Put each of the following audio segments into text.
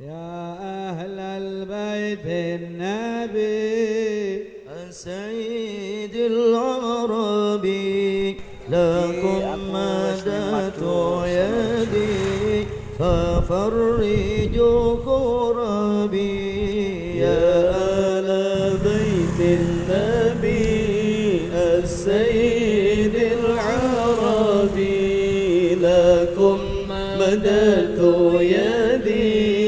يا أهل البيت النبي السيد العربي لكم مددت يدي ففرجوا كربي يا آل بيت النبي السيد العربي لكم مددت يدي.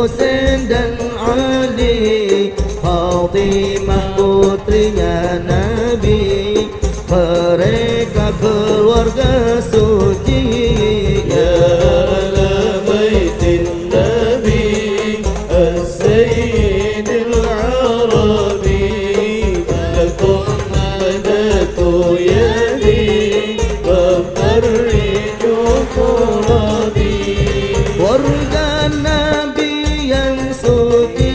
Hussein dan Ali Fatimah putrinya Nabi. Mereka keluarga suci Qadi Warga Nabi yang suci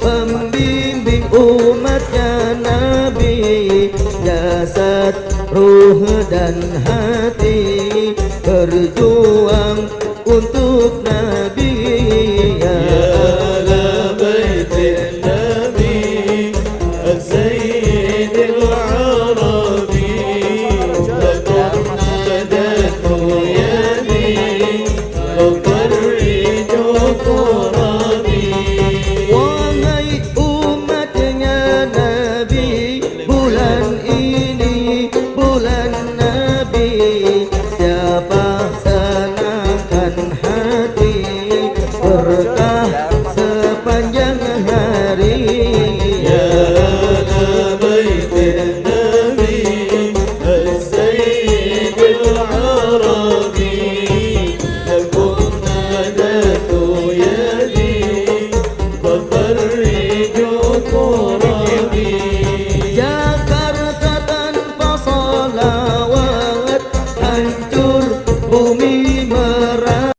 Pembimbing umatnya Nabi. Jasad, ruh dan hati Berjuang untuk Nabi. sepanjang hari. Ya Labaitin